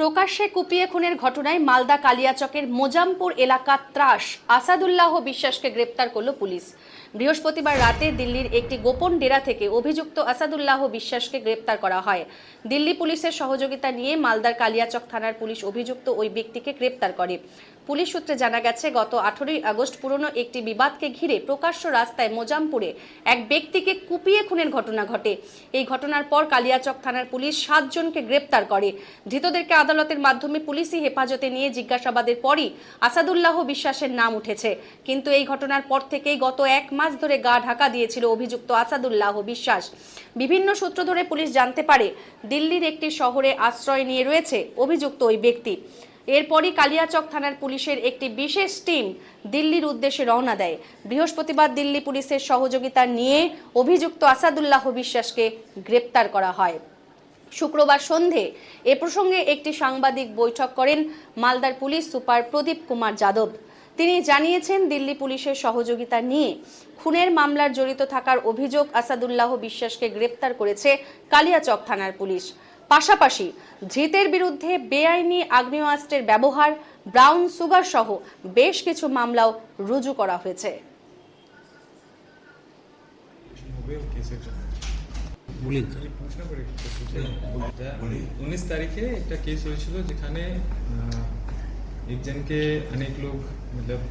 প্রকাশ্যে কুপিয়ে খুনের ঘটনায় মালদা কালিয়াচকের মোজামপুর এলাকা ত্রাস। আসাদুল্লাহ বিশ্বাসকে গ্রেপ্তার করল পুলিশ। বৃহস্পতিবার রাতে দিল্লির একটি গোপন ডেরা থেকে অভিযুক্ত আসাদুল্লাহ বিশ্বাসকে গ্রেপ্তার করা হয়। দিল্লি পুলিশের সহযোগিতা নিয়ে মালদার কালিয়াচক থানার পুলিশ অভিযুক্ত ওই ব্যক্তিকে গ্রেপ্তার করে। পুলিশ সূত্রে জানা গেছে, গত আঠেরোই আগস্ট পুরনো একটি বিবাদকে ঘিরে প্রকাশ্য রাস্তায় মোজামপুরে এক ব্যক্তিকে কুপিয়ে খুনের ঘটনা ঘটে। এই ঘটনার পর কালিয়াচক থানার পুলিশ সাতজনকে গ্রেপ্তার করে। ধৃতদেরকে আদালতের মাধ্যমে পুলিশি হেফাজতে নিয়ে জিজ্ঞাসাবাদের পরই আসাদুল্লাহ বিশ্বাসের নাম উঠেছে। কিন্তু এই ঘটনার পর থেকেই গত এক মাস ধরে গা ঢাকা দিয়েছিল অভিযুক্ত আসাদুল্লাহ বিশ্বাস। বিভিন্ন সূত্র ধরে পুলিশ জানতে পারে, দিল্লির একটি শহরে আশ্রয় নিয়ে রয়েছে অভিযুক্ত ওই ব্যক্তি। এরপরই কালিয়াচক থানার পুলিশের একটি বিশেষ টিম দিল্লির উদ্দেশ্যে রওনা দেয়। বৃহস্পতিবার দিল্লি পুলিশের সহযোগিতা নিয়ে অভিযুক্ত আসাদুল্লাহ বিশ্বাসকে গ্রেপ্তার করা হয়। শুক্রবার সন্ধে এ প্রসঙ্গে একটি সাংবাদিক বৈঠক করেন মালদার পুলিশ সুপার প্রদীপ কুমার যাদব। তিনি জানিয়েছেন, দিল্লি পুলিশের সহযোগিতা নিয়ে খুনের মামলার জড়িত থাকার অভিযোগ আসাদুল্লাহ বিশ্বাসকে গ্রেপ্তার করেছে কালিয়াচক থানার পুলিশ। পাশাপাশি ধৃতের বিরুদ্ধে বেআইনি আগ্নেয়াস্ত্রের ব্যবহার, ব্রাউন সুগার সহ বেশ কিছু মামলাও রুজু করা হয়েছে। উনিশ তারিখে একটা কেস হয়েছিল যেখানে একজনকে অনেক লোক মতলব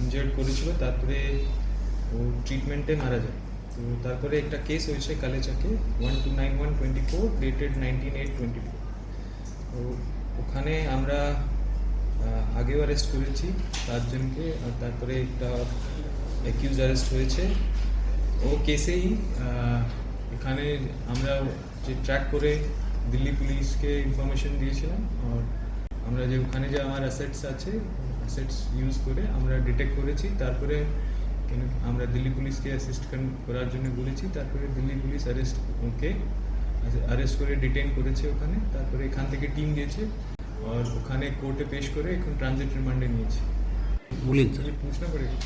ইনজার্ড করেছিল তারপরে ও ট্রিটমেন্টে মারা যায়। তো তারপরে একটা কেস হয়েছে কালেচাকে one two nine one twenty four dated nineteen eight twenty four তো ওখানে আমরা আগেও অ্যারেস্ট করেছি চারজনকে আর তারপরে একটা অ্যাকিউজ অ্যারেস্ট হয়েছে। ও কেসেই এখানে আমরা যে ট্র্যাক করে দিল্লি পুলিশকে ইনফরমেশন দিয়েছিলাম আর আমরা যে ওখানে যে আমার অ্যাসেটস আছে অ্যাসেটস ইউজ করে আমরা ডিটেক্ট করেছি তারপরে কেন- আমরা দিল্লি পুলিশকে অ্যাসিস্ট করার জন্য বলেছি তারপরে Delhi police arrest okay arrest করে ডিটেইন করেছে ওখানে তারপরে এখান থেকে টিম গেছে আর ওখানে কোর্টে পেশ করে এখন ট্রানজিট রিমান্ডে নিয়েছে বলি ये पूछना पड़ेगा